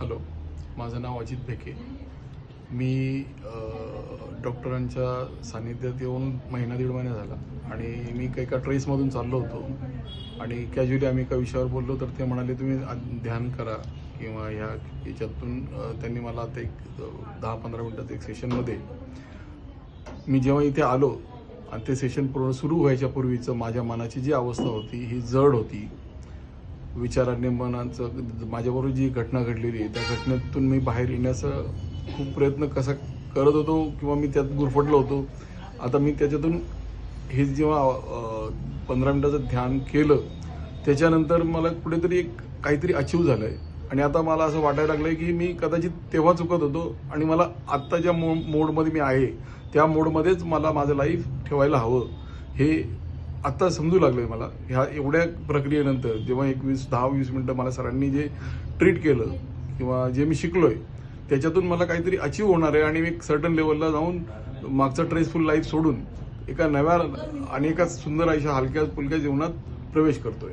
Hello. माझं नाव अजित भेके. मी डॉक्टरांच्या सान्निध्यात येऊन महिना दीड महिना झाला आणि मी काही एका ट्रेसमधून चाललो होतो. आणि कॅज्युअली आम्ही एका विषयावर बोललो तर ते म्हणाले तुम्ही ध्यान करा किंवा ह्या याच्यातून त्यांनी मला आता एक दहा पंधरा मिनटात एक सेशनमध्ये मी जेव्हा इथे आलो आणि ते सेशन पूर्ण सुरू व्हायच्या पूर्वीचं माझ्या मनाची जी अवस्था होती ही जड होती. विचारांनी मनाचं माझ्याबरोबर जी घटना घडलेली आहे त्या घटनेतून मी बाहेर येण्याचा खूप प्रयत्न कसा करत होतो किंवा मी त्यात गुरफटलो होतो. आता मी त्याच्यातून हे जेव्हा पंधरा मिनिटाचं ध्यान केलं त्याच्यानंतर मला कुठेतरी एक काहीतरी अचीव झालं आहे आणि आता मला असं वाटायला लागलं की मी कदाचित तेव्हा चुकत होतो आणि मला आत्ता ज्या मो मोडमध्ये मी आहे त्या मोडमध्येच मला माझं लाईफ ठेवायला हवं. हे आत्ता समजू लागलंय मला. ह्या एवढ्या प्रक्रियेनंतर जेव्हा एकवीस दहा वीस मिनटं मला सरांनी जे ट्रीट केलं किंवा जे मी शिकलोय त्याच्यातून मला काहीतरी अचीव होणार आहे आणि मी एक सर्टन लेवलला जाऊन मागचं ट्रेसफुल लाईफ सोडून एका नव्या आणि एका सुंदर अशा हलक्या फुलक्या जीवनात प्रवेश करतोय.